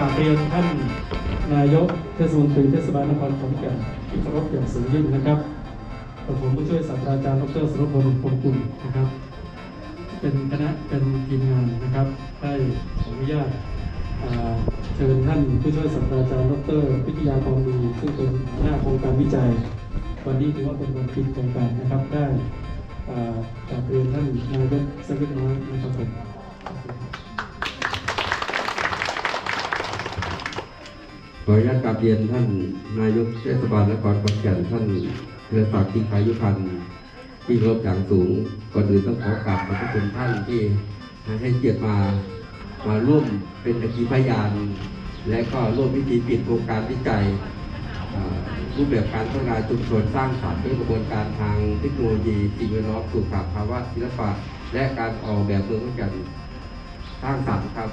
กราบเรียนท่านนายกเทศมนตรีเทศบาลนครขอนแก่นที่เคารพอย่างสูงยิ่งนะครับผมผู้ช่วยศาสตราจารย์ดรสรพลพงกุลนะครับ เป็นคณะเป็นทีมงานนะครับ ได้ขออนุญาตเชิญท่านผู้ช่วยศาสตราจารย์ดรวิทยากรดีซึ่งเป็นหัวหน้าโครงการวิจัย วันนี้ถือว่าเป็นวันปิดโครงการนะครับได้อ่ากราบเรียนท่านนายกสักเล็กน้อยนะครับผม ออนุญาตกราบเรียนท่านนายกเทศบาลนครขอนแก่นท่านเรือศักดิ์ที่ขายุพันธ์ที่เคารบอย่างสูงก่อนอื่นต้องขอกราบขอบพระคุณท่านที่ให้เกียรติมามาร่วมเป็นอักขีพยาน และก็ร่วมพิธีปิดโครงการวิจัยรูปแบบการพัฒนาชุมชนสร้างสรรค์ด้วยกระบวนการทางเทคโนโลยีสิ่งแวดล้อมสู่กับภาวะศิลปะ และการออกแบบเมืองขอนแก่นสร้างสรรค์ครับ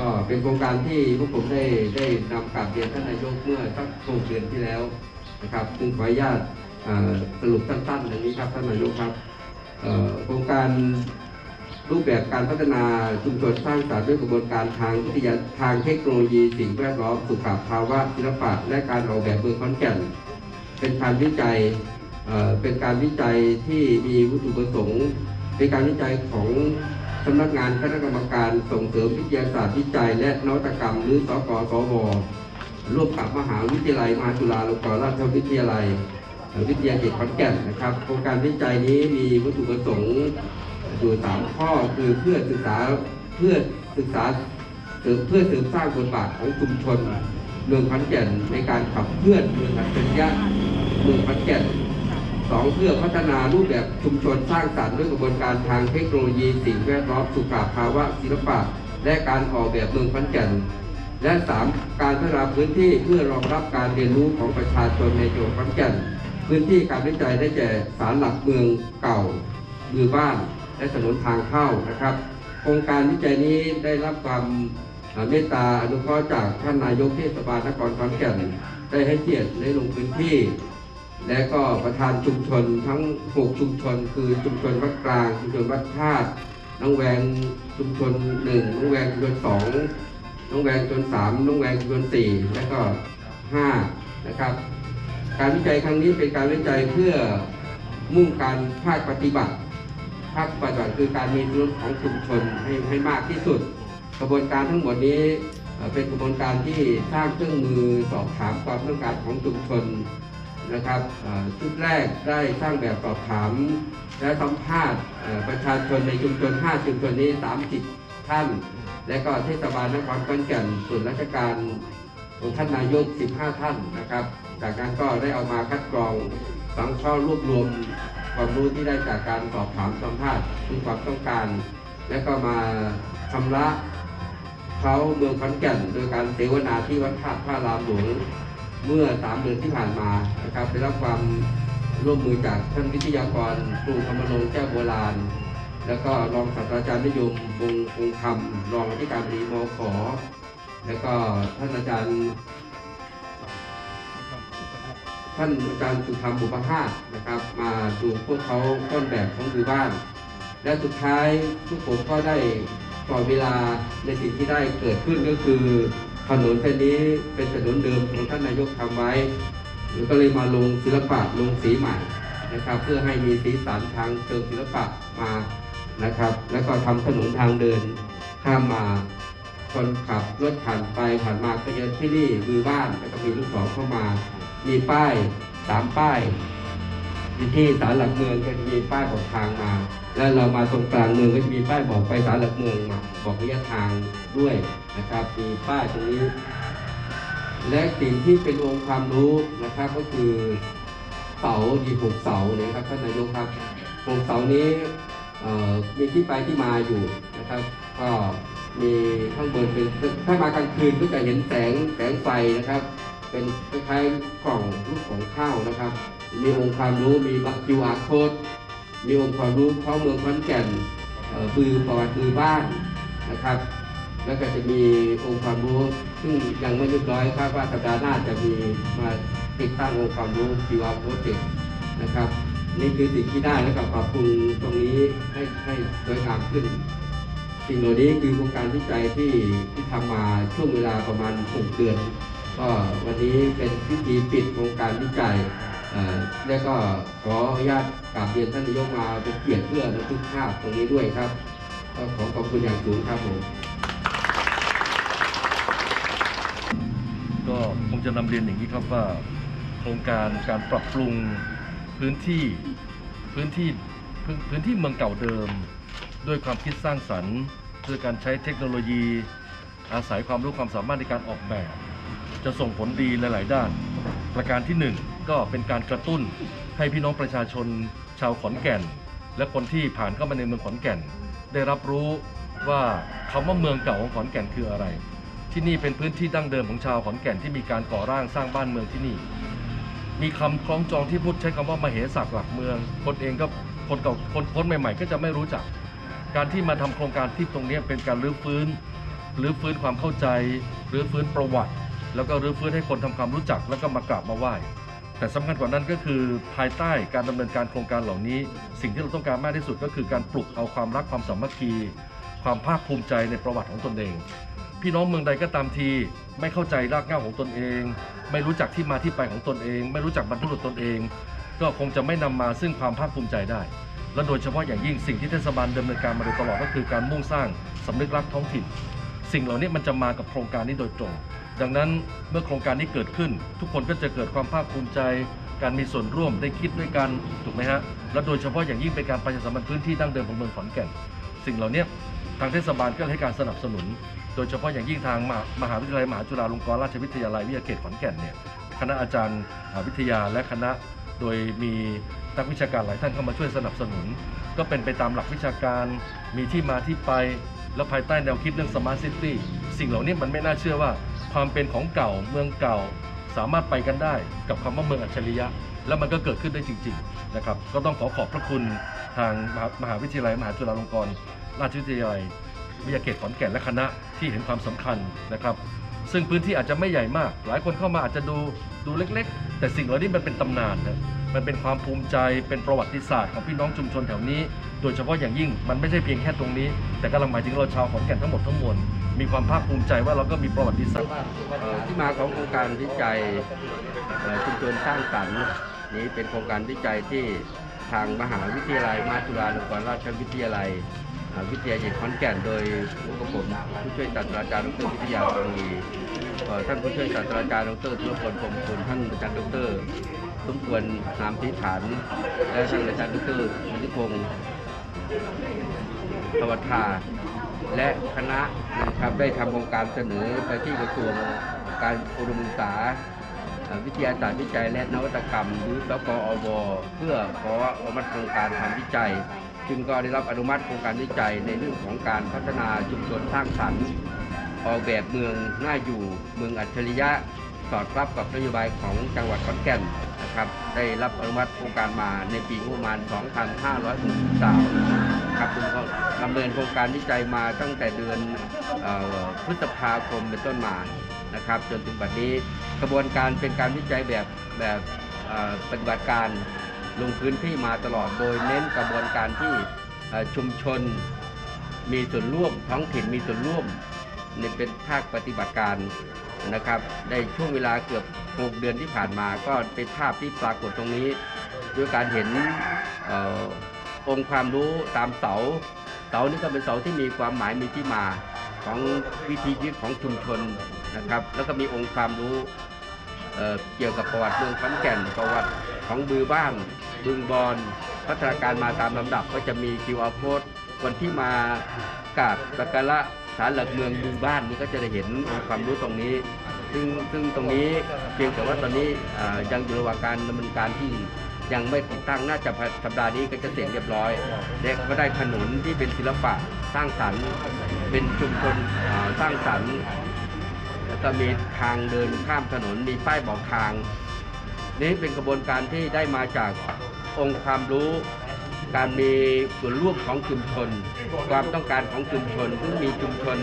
ก็เป็นโครงการที่พวกผมได้ได้นำกลับเรียนท่านนายกเมื่อสักหกเดือนที่แล้วนะครับซึ่งขออนุญาตสรุปสั้นๆอย่างนี้ครับท่านนายกครับโครงการรูปแบบการพัฒนาชุมชนสร้างสรรค์ด้วยกระบวนการทางวิทยาทางเทคโนโลยีสิ่งแวดล้อมสุขภาวะศิลปะ และการออกแบบเมืองขอนแก่น เป็นการวิจัยเเป็นการวิจัยที่มีวัตถุประสงค์เป็นการวิจัยของ สำนักงานคณะกรรมการส่งเสริมวิทยาศาสตร์วิจัย และนวัตกรรม หรือสกสวร่วมกับมหาวิทยาลัยมหาจุฬาลงกรณราชวิทยาลัยเอ่อวิทยาเขตขอนแก่นนะครับโครงการวิจัยนี้มีวัตถุประสงค์อยู่สามข้อคือเพื่อศึกษาเพื่อศึกษาเสริมเพื่อเสริมสร้างบทบาทของชุมชนเมืองขอนแก่นในการขับเคลื่อนเมืองอัจฉริยะเมืองขอนแก่น สองเพื่อพัฒนารูปแบบชุมชนสร้างสรรค์ด้วยกระบวนการทางเทคโนโลยีสิ่งแวดล้อมสุขภาวะศิลปะ และการออกแบบเมืองขอนแก่น และสามการพัฒนาพื้นที่เพื่อรองรับการเรียนรู้ของประชาชนในจังหวัดขอนแก่น พื้นที่การวิจัยได้แก่ศาลหลักเมืองเก่ามือบ้าน และถนนทางเข้านะครับ โครงการวิจัยนี้ได้รับความเอ่อเมตตาอนุเคราะห์จากท่านนายกเทศบาลนครขอนแก่นได้ให้เกียรติได้ลงพื้นที่ และก็ประธานชุมชนทั้ง 6 ชุมชน คือชุมชนวัดกลาง ชุมชนวัดธาตุน้องแวงชุมชนหนึ่งน้องแวงชุมชนสองน้องแวงชุมชนสามน้องแวงชุมชนสี่และก็ห้านะครับ การวิจัยครั้งนี้เป็นการวิจัยเพื่อมุ่งการภาคปฏิบัติ ภาคปฏิบัติคือการมีส่วนของชุมชนให้ให้มากที่สุด กระบวนการทั้งหมดนี้เอ่อเป็นกระบวนการที่สร้างเครื่องมือสอบถามความต้องการของชุมชน นะครับชุดแรกได้สร้างแบบสอบถาม และสัมภาษณ์ประชาชนในชุมชน 5 ชุมชนนี้ 30 ท่าน และก็เทศบาลนครขอนแก่นส่วนราชการของท่านนายก 15 ท่านนะครับ จากนั้นก็ได้เอามาคัดกรองสังเคราะห์รวบรวมความรู้ที่ได้จากการสอบถามสัมภาษณ์ถึงความต้องการ และก็มาชำระเขาเมืองขอนแก่น โดยการเสวนาที่วัดธาตุพระรามหลวง เมื่อสามเดือนที่ผ่านมานะครับได้รับความร่วมมือจากท่านวิทยากรครูธรรมรงค์แก้วโบราณ แล้วก็รองศาสตราจารย์นิยมวงศ์วงคำรองอธิการบดีมขอแล้วก็ท่านอาจารย์ ท่านอาจารย์สุธรรมบุพภาสนะครับ มาดูพวกเขาต้นแบบของคือบ้าน และสุดท้ายทุกผมก็ได้ต่อเวลาในสิ่งที่ได้เกิดขึ้นก็คือ ถนนเส้นนี้เป็นถนนเดิมของท่านนายกทำไว้แล้วก็เลยมาลงศิลปะลงสีใหม่นะครับ เพื่อให้มีสีสันทางเชิงศิลปะมานะครับ แล้วก็ทำถนนทางเดินข้ามมาคนขับรถผ่านไปผ่านมาก็จะที่นี่มือบ้านแล้วก็มีลูกศรเข้ามา มีป้ายสามป้ายที่ศาลหลักเมืองก็จะมีป้ายบอกทางมา แล้วเรามาตรงกลางเมืองก็จะมีป้ายบอกไปศาลหลักเมืองมา บอกระยะทางด้วย นะครับมีป้ายตรงนี้ และสิ่งที่เป็นองค์ความรู้นะครับก็คือเสาดีหกเสาเนี่ยครับท่านนายกครับหกเสานี้มีที่ไปที่มาอยู่นะครับ ก็มีข้างบนเป็นถ้ามากลางคืนก็จะเห็นแสงแสงไฟนะครับ เป็นคล้ายๆกล่องรูปของข้าวนะครับ มีองค์ความรู้มีบัตร QR code มีองค์ความรู้ข้าเมืองขอนแก่นปือประวัติปือบ้านนะครับ แล้วก็จะมีองค์ความรู้ซึ่งยังไม่เรียบร้อยคาดว่าสัปดาห์หน้าจะมีมาติดตั้งองค์ความรู้ QR code ติดนะครับนี่คือสิ่งที่ได้แล้วก็ปรับปรุงตรงนี้ให้ให้สวยงามขึ้น สิ่งเหล่านี้คือโครงการวิจัยที่ที่ทำมาช่วงเวลาประมาณ 6 เดือน ก็วันนี้เป็นพิธีปิดโครงการวิจัยและก็ขออนุญาตกราบเรียนท่านนายกมาเป็นเกียรติเพื่อบันทึกภาพตรงนี้ด้วยครับ ก็ขอขอบคุณอย่างสูงครับผม งจะนำเรียนอย่างนี้ครับว่าโครงการการปรับปรุงพื้นที่พื้นที่พื้นพื้นที่เมืองเก่าเดิม ด้วยความคิดสร้างสรรค์ด้วยการใช้เทคโนโลยี อาศัยความรู้ความสามารถในการออกแบบ จะส่งผลดีหลาย ๆ ด้าน ประการที่หนึ่งก็เป็นการกระตุ้นให้พี่น้องประชาชนชาวขอนแก่น และคนที่ผ่านเข้ามาในเมืองขอนแก่น ได้รับรู้ว่าคำว่าเมืองเก่าของขอนแก่นคืออะไร ที่นี่เป็นพื้นที่ดั้งเดิมของชาวขอนแก่นที่มีการก่อร่างสร้างบ้านเมืองที่นี่ มีคำคล้องจองที่พูดใช้คำว่ามเหสักหลักเมือง คนเองก็คนเก่าคนคนใหม่ ๆ ก็จะไม่รู้จัก การที่มาทำโครงการที่ตรงนี้เป็นการรื้อฟื้นรื้อฟื้นความเข้าใจรื้อฟื้นประวัติ แล้วก็รื้อฟื้นให้คนทำความรู้จักแล้วก็มากราบมาไหว้ แต่สำคัญกว่านั้นก็คือภายใต้การดำเนินการโครงการเหล่านี้ สิ่งที่เราต้องการมากที่สุดก็คือการปลุกเอาความรักความสามัคคี ความภาคภูมิใจในประวัติของตนเอง พี่น้องเมืองใดก็ตามที ไม่เข้าใจรากเหง้าของตนเอง ไม่รู้จักที่มาที่ไปของตนเอง ไม่รู้จักบรรพบุรุษตนเอง ก็คงจะไม่นำมาซึ่งความภาคภูมิใจได้ และโดยเฉพาะอย่างยิ่งสิ่งที่เทศบาลดำเนินการมาโดยตลอดก็คือการมุ่งสร้างสำนึกรักท้องถิ่น สิ่งเหล่านี้มันจะมากับโครงการนี้โดยตรง ดังนั้นเมื่อโครงการนี้เกิดขึ้น ทุกคนก็จะเกิดความภาคภูมิใจ การมีส่วนร่วมได้คิดด้วยกันถูกไหมฮะและโดยเฉพาะอย่างยิ่งเป็นการประชาสัมพันธ์พื้นที่ดั้งเดิมของเมืองขอนแก่น สิ่งเหล่านี้ ทางเทศบาลก็ให้การสนับสนุน โดยเฉพาะอย่างยิ่งทางมหามหาวิทยาลัยมหาจุฬาลงกรณราชวิทยาลัยวิทยาเขตขอนแก่นเนี่ยคณะอาจารย์วิทยาและคณะโดยมีนักวิชาการหลายท่านเข้ามาช่วยสนับสนุน ก็เป็นไปตามหลักวิชาการมีที่มาที่ไป และภายใต้แนวคิดเรื่อง Smart City สิ่งเหล่านี้มันไม่น่าเชื่อว่า ความเป็นของเก่าเมืองเก่าสามารถไปกันได้กับคำว่าเมืองอัจฉริยะ แล้วมันก็เกิดขึ้นได้จริง ๆ นะครับ ก็ต้องขอขอบพระคุณทางมหามหาวิทยาลัยมหาจุฬาลงกรณ ราชวิทยาลัยวิทยาเขตขอนแก่นและคณะที่เห็นความสำคัญนะครับ ซึ่งพื้นที่อาจจะไม่ใหญ่มาก หลายคนเข้ามาอาจจะดูดูเล็ก ๆ แต่สิ่งเหล่านี้มันเป็นตำนานนะมันเป็นความภูมิใจเป็นประวัติศาสตร์ของพี่น้องชุมชนแถวนี้ โดยเฉพาะอย่างยิ่งมันไม่ใช่เพียงแค่ตรงนี้ แต่กำลังหมายถึงเราชาวขอนแก่นทั้งหมดทั้งมวลมีความภาคภูมิใจว่าเราก็มีประวัติศาสตร์ที่มาของโครงการวิจัยชุมชนสร้างสรรค์นี้เป็นโครงการวิจัยที่ทางมหาวิทยาลัยมาจุฬาลงกรณราชวิทยาลัย วิทยาเขตขอนแก่นโดยผมผู้ช่วยศาสตราจารย์ดรวิทยาปรีท่านผู้ช่วยศาสตราจารย์ดรธุรพลพรมคุณท่านอาจารย์ดรสมควรนามทิฐาน และท่านอาจารย์ดรมิติพงศ์สวัสดาและคณะนะครับได้ทำโครงการเสนอไปที่กระทรวงการอุดมศึกษาวิทยาศาสตร์วิจัยและนวัตกรรมหรือสกอว เพื่อขออนุมัติโครงการทำวิจัย จึงก็ได้รับอนุมัติโครงการวิจัยในเรื่องของการพัฒนาชุมชนสร้างสรรค์ ออกแบบเมืองน่าอยู่เมืองอัจฉริยะสอดรับกับนโยบายของจังหวัดขอนแก่นนะครับได้รับอนุมัติโครงการมาในปีงบประมาณ 2563ครับผมก็ดำเนินโครงการวิจัยมาตั้งแต่เดือนออพฤษภาคมเป็นต้นมานะครับจนถึงบัดนี้กระบวนการเป็นการวิจัยแบบแบบเปฏิบัติการ ลงพื้นที่มาตลอดโดยเน้นกระบวนการที่ชุมชนมีส่วนร่วมท้องถิ่นมีส่วนร่วมในเป็นภาคปฏิบัติการนะครับในช่วงเวลาเกือบ 6 เดือนที่ผ่านมาก็เป็นภาพที่ปรากฏตรงนี้ด้วยการเห็นอองค์ความรู้ตามเสา เสานี่ก็เป็นเสาที่มีความหมายมีที่มาของวิธีชีวิตของชุมชนนะครับ แล้วก็มีองค์ความรู้เเกี่ยวกับประวัติเมืองขอนแก่นประวัติ ของบือบ้านบึงบอนพัฒนาการมาตามลำดับก็จะมี QR code คนที่มากราบสักการะศาลหลักเมืองบึงบ้านนี่ก็จะได้เห็นความรู้ตรงนี้ ซึ่งซึ่งตรงนี้เพียงแต่ว่าตอนนี้ยังอยู่ระหว่างการดำเนินการที่ยังไม่ติดตั้งน่าจะสัปดาห์นี้ก็จะเสร็จเรียบร้อยและก็ได้ถนนที่เป็นศิลปะสร้างสรรค์ เป็นชุมชนสร้างสรรค์แล้วก็มีทางเดินข้ามถนนมีป้ายบอกทาง นี่เป็นกระบวนการที่ได้มาจากองค์ความรู้ การมีส่วนร่วมของชุมชน ความต้องการของชุมชนซึ่งมีชุมชน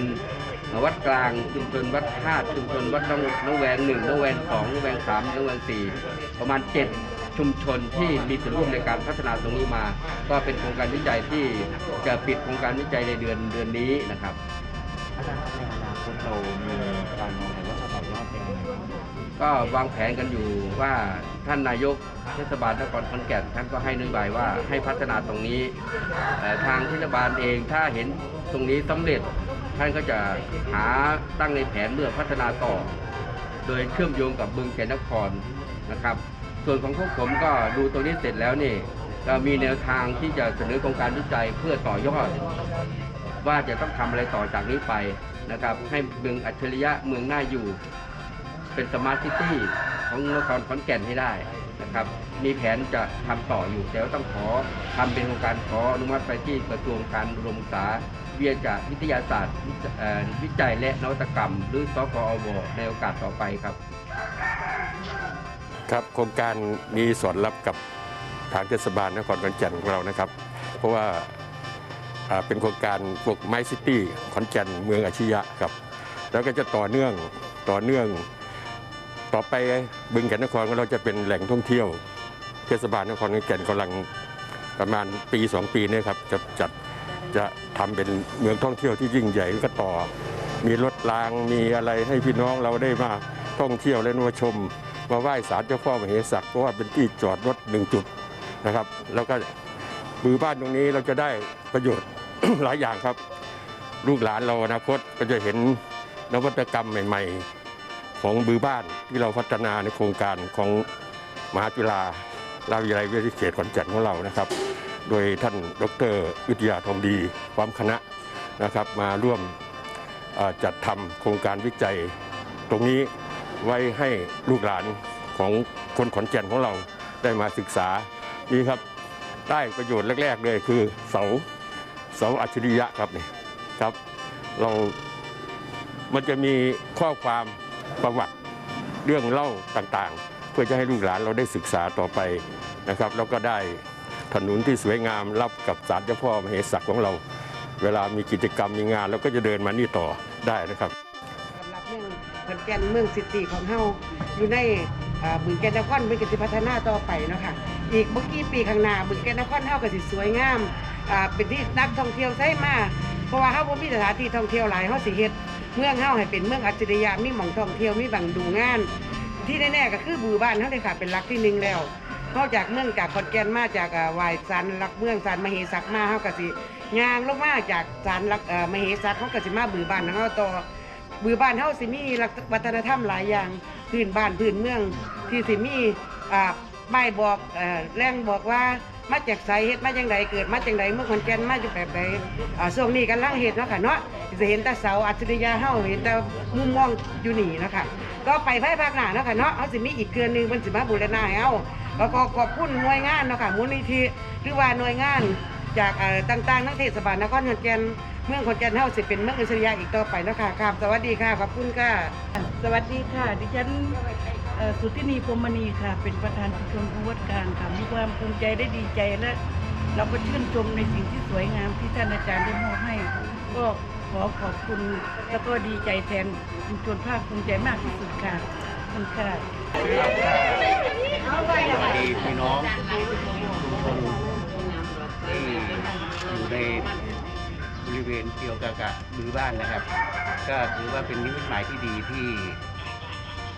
วัดกลางชุมชนวัดธาตุชุมชนวัดน้องน้องแวงหนึ่งน้องแวงสองน้องแวงสามน้องแวงสี่ประมาณเจ็ดชุมชนที่มีส่วนร่วมในการพัฒนาตรงนี้มา ก็เป็นโครงการวิจัยที่จะปิดโครงการวิจัยในเดือนเดือนนี้นะครับอาจารย์ในอนาคตเรามีการมองเห็น ก็วางแผนกันอยู่ว่าท่านนายกเทศบาลนครขอนแก่นท่านก็ให้นโยบายว่าให้พัฒนาตรงนี้แต่ทางเทศบาลเองถ้าเห็นตรงนี้สำเร็จท่านก็จะหาตั้งในแผนเมื่อพัฒนาต่อ โดยเชื่อมโยงกับบึงแก่นนครนะครับ ส่วนของพวกผมก็ดูตรงนี้เสร็จแล้วนี่ก็มีแนวทางที่จะเสนอโครงการวิจัยเพื่อต่อยอด ว่าจะต้องทำอะไรต่อจากนี้ไปนะครับ ให้เมืองอัจฉริยะเมืองน่าอยู่ เป็นสมาร์ทซิตี้ของนครขอนแก่นให้ได้นะครับ มีแผนจะทำต่ออยู่ แต่ว่าต้องขอทำเป็นโครงการขออนุมัติไปที่กระทรวงการอุดมศึกษาวิทยาจวิทยาศาสตร์วิจัยและนวัตกรรม หรือสกอวในโอกาสต่อไปครับ ครับโครงการนี้สอดรับกับทางเทศบาลนครขอนแก่นของเรานะครับ เพราะว่าอ่าเป็นโครงการพวกไมซิตี้ขอนแก่นเมืองอาชียะครับ แล้วก็จะต่อเนื่องต่อเนื่อง ต่อไปบึงแก่นนครของเราจะเป็นแหล่งท่องเที่ยวเทศบาลนครขอนแก่นกำลังประมาณปีสองปีนี้ครับจะจัดจะทำเป็นเมืองท่องเที่ยวที่ยิ่งใหญ่ก็ต่อ มีรถรางมีอะไรให้พี่น้องเราได้มาท่องเที่ยวและมาชม มาไหว้ศาลเจ้าพ่อมเหสักเพราะว่าเป็นที่จอดรถหนึ่งจุดนะครับ แล้วก็มือบ้านตรงนี้เราจะได้ประโยชน์หลายอย่างครับ ลูกหลานเราอนาคตก็จะเห็นนวัตกรรมใหม่ ๆ ของมือบ้านที่เราพัฒนาในโครงการของมหาจุฬาราชวิทยาลัยวิทยาเขตขอนแก่นของเรานะครับ โดยท่านดรวิทยาทองดีความคณะนะครับมาร่วมจัดทำโครงการวิจัย ตรงนี้ไว้ให้ลูกหลานของคนขอนแก่นของเราได้มาศึกษานี่ครับได้ประโยชน์แรก ๆ เลยคือเสาเสาอัจฉริยะครับนี่ครับ เรามันจะมีข้อความ ประวัติเรื่องเล่าต่างๆ เพื่อจะให้ลูกหลานเราได้ศึกษาต่อไปนะครับ แล้วก็ได้ถนนที่สวยงามรับกับศาลเจ้าพ่อมเหสักของเรา เวลามีกิจกรรมมีงานเราก็จะเดินมานี่ต่อได้นะครับสำหรับเมืองขอนแก่นเมืองสิตีของเฮาอยู่ในบึงแก่นนครเป็นกสิพัฒนาต่อไปเนาะค่ะอีกเมื่อกี้ปีข้างหน้าบึงแก่นนครเฮาก็สิสวยงามเป็นที่นักท่องเที่ยวใช้มาเพราะว่าเฮาบ่มีสถานที่ท่องเที่ยวหลายเฮาสิเฮ็ด เมืองเฮาให้เป็นเมืองอัจฉริยะมีหม่องท่องเที่ยวมีบังดูงาน ที่แน่ๆก็คือบือบ้านเฮาเลยค่ะเป็นหลักที่หนึ่งแล้วนอกจากเมืองจากขอนแก่นมาจากวายสันหลักเมืองสันมเหสักมาเฮาก็สิยางลงมาจากสันหลักมเหสักเฮาก็สิมาบือบ้านเฮาต่อบือบ้านเฮาสิมีรักวัฒนธรรมหลายอย่างพื้นบ้านพื้นเมืองที่สิมีอ่าป้ายบอกแรงบอกว่า มาจากไสเฮ็ดมาจังไดเกิดมาจังไดเมื่อคนแก่นมาจากแบบใดอ่าช่วงนี้กำลังเฮ็ดเนาะค่ะเนาะจะเห็นแต่เสาอัจฉริยะเฮาเห็นแต่มุมมองอยู่นี่เนาะค่ะก็ไปภายภาคหน้าเนาะค่ะเนาะเฮาสิมีอีกเกือนหนึงมันสิมาบูรณะให้เฮาแล้วก็ขอบคุณหน่วยงานเนาะค่ะมูลนิธิหรือว่าหน่วยงานจากเอ่อต่างๆทั้งเทศบาลนครขอนแก่นเมืองขอนแก่นเฮาสิเป็นเมืองอิสริยะอีกต่อไปเนาะคะครับสวัสดีค่ะขอบคุณค่ะ สวัสดีค่ะ ดิฉัน สุทธินีพรมณีค่ะ เป็นประธานชุมชนผู้วัดกลางค่ะมีความภูมิใจได้ดีใจและ เราก็ชื่นชมในสิ่งที่สวยงามที่ท่านอาจารย์ได้มอบให้ ก็ขอขอบคุณแล้วก็ดีใจแทนชุมชนภาคภูมิใจมากที่สุดค่ะขอบคุณค่ะสวัสดีพี่น้องชุมชนที่อยู่ในบริเวณเกี่ยวกับกับมือบ้านนะครับ ก็ถือว่าเป็นนิมิตหมายที่ดีที่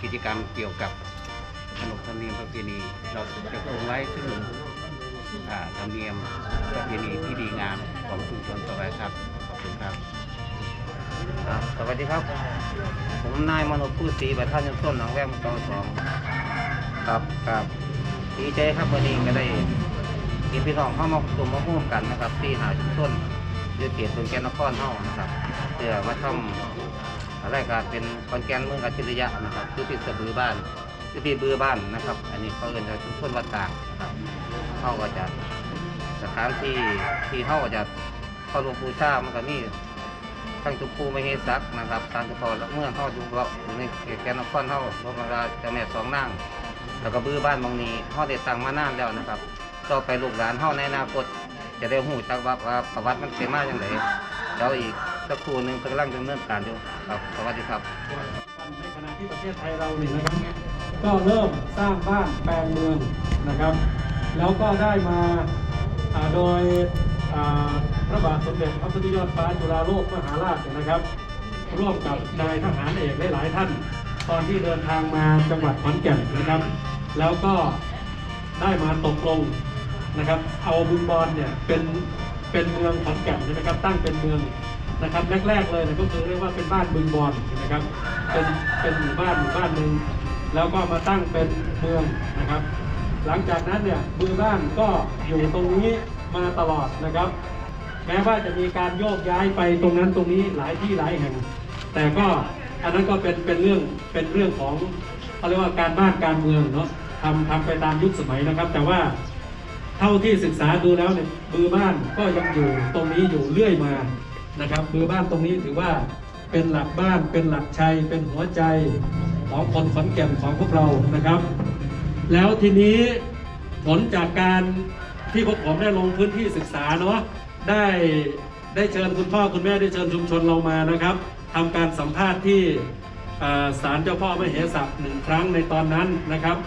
กิจกรรมเกี่ยวกับขนบธรรมเนียมประเพณีเราจะคงไว้ซึ่งธรรมเนียมประเพณีที่ดีงามของชุมชนต่อไปครับขอบคุณครับสวัสดีครับ ผมนายมโนพูดศรีประธานยนต้นหนองแวงตองสองครับครับดีใจครับวันนี้ก็ได้กินพี่น้องเข้ามากลุ่มมาร่วมกันนะครับ ที่หาชุมชนอยูเขตตนแกนนครเฮานะครับเพื่อมาทำ รายการเป็นคอนแกนเมืองอัจฉริยะนะครับคือที่สะบือบ้านคือที่บือบ้านนะครับ อันนี้เขาเรียกว่าชุมชนวัดต่างนะครับเขาก็จะสถานที่ที่เขาก็จะเข้าหลวงปู่ชามันก็มีทั้งจุปูไม่เฮซักนะครับทางเฉพาะเมื่อเข้าดูเราอยู่ในเขตแกนนครเข้าพระมราเจ้าแม่สองนางแล้วก็บือบ้านบางนี้เข้าได้ตังมานานแล้วนะครับต่อไปลูกหลานเข้าในอนาคตจะได้หูจักว่าว่าประวัติมันเป็นมาอย่างไรเดี๋ยวอีก สักครู่หนึ่งกำลังดำเนินการอยู่ครับสวัสดีครับ ในขณะที่ประเทศไทยเราเนี่ยนะครับ ก็เริ่มสร้างบ้านแปลงเมืองนะครับ แล้วก็ได้มาอ่าโดยอ่าพระบาทสมเด็จพระพุทธยอดฟ้าจุฬาโลกมหาราชเนี่ยนะครับ ร่วมกับนายทหารเอกหลายๆท่าน ตอนที่เดินทางมาจังหวัดขอนแก่นนะครับ แล้วก็ได้มาตกลงนะครับ เอาบึงบอนเนี่ยเป็นเป็นเมืองขอนแก่นนะครับ ตั้งเป็นเมือง นะครับแรกๆเลยก็คือเรียกว่าเป็นบ้านบึงบอนนะครับ เป็นเป็นหมู่บ้านหมู่บ้านหนึ่งแล้วก็มาตั้งเป็นเมืองนะครับ หลังจากนั้นเนี่ยมือบ้านก็อยู่ตรงนี้มาตลอดนะครับ แม้ว่าจะมีการโยกย้ายไปตรงนั้นตรงนี้หลายที่หลายแห่ง แต่ก็อันนั้นก็เป็นเป็นเรื่องเป็นเรื่องของเขาเรียกว่าการบ้านการเมืองเนาะทำทำไปตามยุคสมัยนะครับ แต่ว่าเท่าที่ศึกษาดูแล้วเนี่ยมือบ้านก็ยังอยู่ตรงนี้อยู่เรื่อยมา นะครับมือบ้านตรงนี้ถือว่าเป็นหลักบ้านเป็นหลักชัย เป็นหัวใจของคนขอนแก่นของพวกเรานะครับ แล้วทีนี้ผลจากการที่พวกผมได้ลงพื้นที่ศึกษาเนาะได้ได้เชิญคุณพ่อคุณแม่ได้เชิญชุมชนเรามานะครับทำการสัมภาษณ์ที่ศาลเจ้าพ่อมเหสักหนึ่งครั้งในตอนนั้นนะครับ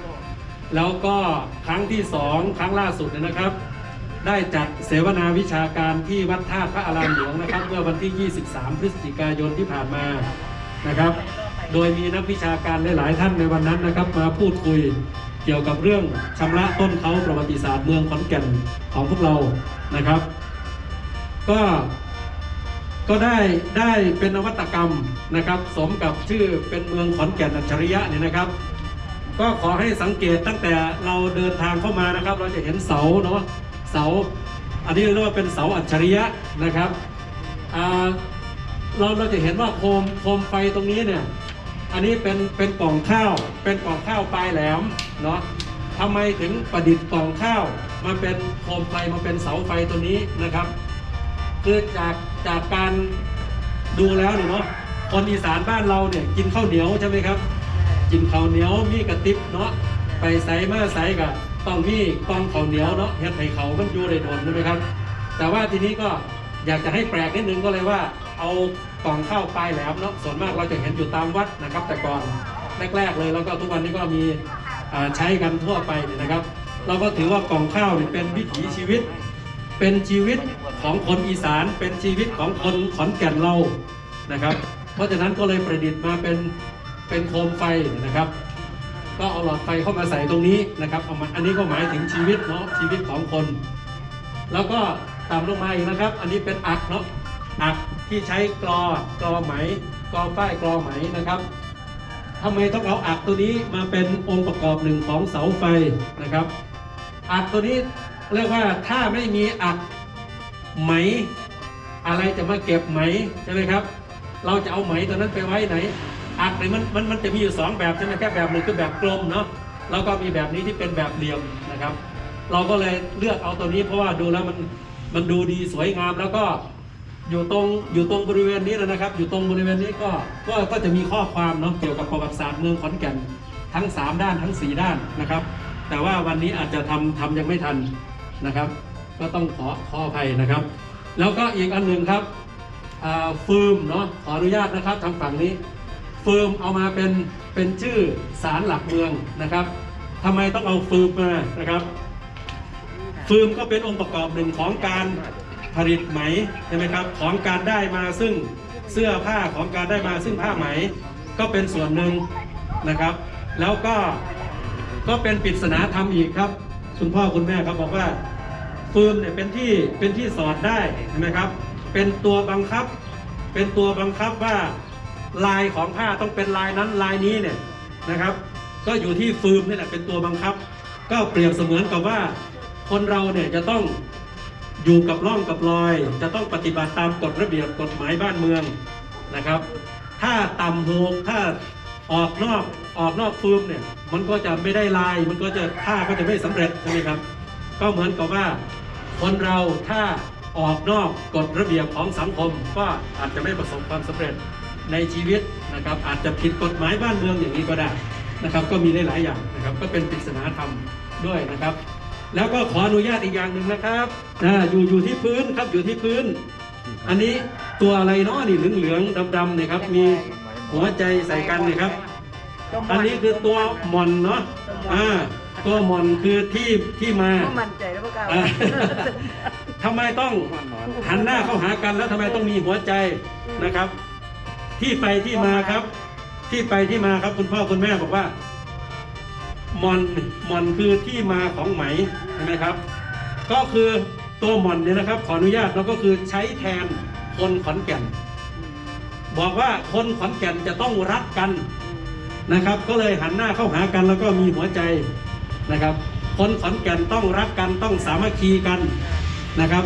แล้วก็ครั้งที่สองครั้งล่าสุดนะครับ ได้จัดเสวนาวิชาการที่วัดท่าตุพระอารามหลวงนะครับ เมื่อวันที่ 23 พฤศจิกายนที่ผ่านมานะครับ โดยมีนักวิชาการหลาย ๆ ท่านในวันนั้นนะครับ มาพูดคุยเกี่ยวกับเรื่องชำระต้นเขาประวัติศาสตร์เมืองขอนแก่นของพวกเรานะครับ ก็ก็ได้ได้เป็นนวัตกรรมนะครับ สมกับชื่อเป็นเมืองขอนแก่นอัจฉริยะเนี่ยนะครับ ก็ขอให้สังเกตตั้งแต่เราเดินทางเข้ามานะครับ เราจะเห็นเสาเนาะ เสาอันนี้เรียกว่าเป็นเสาอัจฉริยะนะครับเราเราจะเห็นว่าโคมโคมไฟตรงนี้เนี่ยอันนี้เป็นเป็นกล่องข้าว เป็นกล่องข้าวปลายแหลมเนาะทำไมถึงประดิษฐ์กล่องข้าวมาเป็นโคมไฟมาเป็นเสาไฟตัวนี้นะครับ คือจากจากการดูแล้วเนี่ยเนาะคนอีสานบ้านเราเนี่ยกินข้าวเหนียวใช่ไหมครับ กินข้าวเหนียวมีกระติบเนาะไปใส่มาใส่กะ ต้องมีกองข้าวเหนียวเนาะเฮ็ดให้เขามันอยู่ได้โดนใช่ไหมครับ แต่ว่าทีนี้ก็อยากจะให้แปลกนิดนึงก็เลยว่า เอากล่องข้าวปลายแหลมเนาะส่วนมากเราจะเห็นอยู่ตามวัดนะครับ แต่ก่อนแรก ๆ เลยแล้วก็ทุกวันนี้ก็มีใช้กันทั่วไปเนี่ยนะครับ เราก็ถือว่ากล่องข้าวเนี่ยเป็นวิถีชีวิต เป็นชีวิตของคนอีสาน เป็นชีวิตของคนขอนแก่นเรานะครับ เพราะฉะนั้นก็เลยประดิษฐ์มาเป็นเป็นโคมไฟนะครับ ก็เอาหลอดไฟเข้ามาใส่ตรงนี้นะครับเอามาอันนี้ก็หมายถึงชีวิตเนาะชีวิตของคน แล้วก็ตามลงมาอีกนะครับ อันนี้เป็นอักเนาะอักที่ใช้กรอกรอไหมกรอฝ้ายกรอไหมนะครับทำไมต้องเอาอักตัวนี้มาเป็นองค์ประกอบหนึ่งของเสาไฟนะครับ อักตัวนี้เรียกว่าถ้าไม่มีอักไหม อะไรจะมาเก็บไหมใช่ไหมครับ เราจะเอาไหมตัวนั้นไปไว้ไหน อักเนี่ยมันมันมันจะมีอยู่สองแบบใช่ไหมแครับแบบหนึ่งคือแบบกลมเนาะแล้วก็มีแบบนี้ที่เป็นแบบเหลี่ยมนะครับ เราก็เลยเลือกเอาตัวนี้เพราะว่าดูแล้วมันมันดูดีสวยงามแล้วก็อยู่ตรงอยู่ตรงบริเวณนี้นะครับ อยู่ตรงบริเวณนี้ก็ก็ก็จะมีข้อความเนาะเกี่ยวกับประวัติศาสตร์เมืองขอนแก่นทั้ง 3 ด้านทั้ง 4 ด้านนะครับ แต่ว่าวันนี้อาจจะทำทำยังไม่ทันนะครับ ก็ต้องขอขออภัยนะครับ แล้วก็อีกอันหนึ่งครับฟืมเนาะขออนุญาตนะครับทางฝั่งนี้ ฟืมเอามาเป็นเป็นชื่อสารหลักเมืองนะครับทำไมต้องเอาฟืมมานะครับฟืมก็เป็นองค์ประกอบหนึ่งของการผลิตไหมใช่ไหมครับของการได้มาซึ่งเสื้อผ้าของการได้มาซึ่งผ้าไหม ก็เป็นส่วนหนึ่งนะครับ แล้วก็ก็เป็นปริศนาธรรมอีกครับ คุณพ่อคุณแม่ครับบอกว่าฟืมเนี่ยเป็นที่เป็นที่สอดได้ใช่ไหมครับ เป็นตัวบังคับ เป็นตัวบังคับว่า ลายของผ้าต้องเป็นลายนั้นลายนี้เนี่ยนะครับ ก็อยู่ที่ฟืมนี่แหละเป็นตัวบังคับ ก็เปรียบเสมือนกับว่าคนเราเนี่ยจะต้องอยู่กับร่องกับรอย จะต้องปฏิบัติตามกฎระเบียบกฎหมายบ้านเมืองนะครับ ถ้าต่ำโหกถ้าออกนอกออกนอกฟืมเนี่ยมันก็จะไม่ได้ลาย มันก็จะผ้าก็จะไม่สำเร็จใช่ไหมครับ ก็เหมือนกับว่าคนเราถ้าออกนอกกฎระเบียบของสังคมก็อาจจะไม่ประสบความสำเร็จ ในชีวิตนะครับอาจจะผิดกฎหมายบ้านเมืองอย่างนี้ก็ได้นะครับ ก็มีได้หลายอย่างนะครับ ก็เป็นปริศนาธรรมด้วยนะครับ แล้วก็ขออนุญาตอีกอย่างหนึ่งนะครับอ่าอยู่อยู่ที่พื้นครับอยู่ที่พื้น อันนี้ตัวอะไรเนาะนี่เหลืองๆดำๆเนี่ยครับ มีหัวใจใส่กันเนี่ยครับ อันนี้คือตัวหมอนเนาะอ่าตัวหมอนคือที่ที่มาก็มั่นใจแล้วก็กล้าอ่าทำไมต้องหันหน้าเข้าหากันแล้วทำไมต้องมีหัวใจนะครับ ที่ไปที่มาครับ ที่ไปที่มาครับคุณพ่อคุณแม่บอกว่ามอนมอนคือที่มาของไหมใช่ไหมครับ ก็คือตัวมอนเนี่ยนะครับ ขออนุญาตแล้วก็คือใช้แทนคนขอนแก่น บอกว่าคนขอนแก่นจะต้องรักกันนะครับ ก็เลยหันหน้าเข้าหากันแล้วก็มีหัวใจนะครับ คนขอนแก่นต้องรักกันต้องสามัคคีกันนะครับ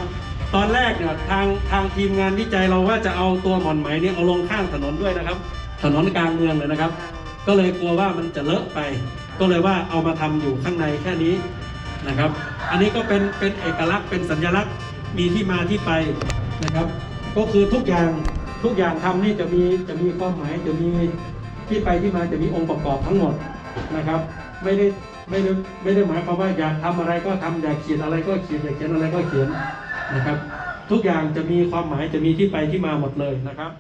ตอนแรกเนี่ยทางทางทีมงานวิจัยเราว่าจะเอาตัวหมอนไหมเนี่ยเอาลงข้างถนนด้วยนะครับ ถนนกลางเมืองเลยนะครับ ก็เลยกลัวว่ามันจะเลอะไป ก็เลยว่าเอามาทำอยู่ข้างในแค่นี้นะครับ อันนี้ก็เป็นเป็นเอกลักษณ์เป็นสัญลักษณ์มีที่มาที่ไปนะครับ ก็คือทุกอย่างทุกอย่างทำนี่จะมีจะมีความหมายจะมีที่ไปที่มาจะมีองค์ประกอบทั้งหมดนะครับ ไม่ได้ไม่ได้ไม่ได้หมายความว่าอยากทำอะไรก็ทำอยากเขียนอะไรก็เขียนอยากเขียนอะไรก็เขียน นะครับ ทุกอย่างจะมีความหมายจะมีที่ไปที่มาหมดเลยนะครับ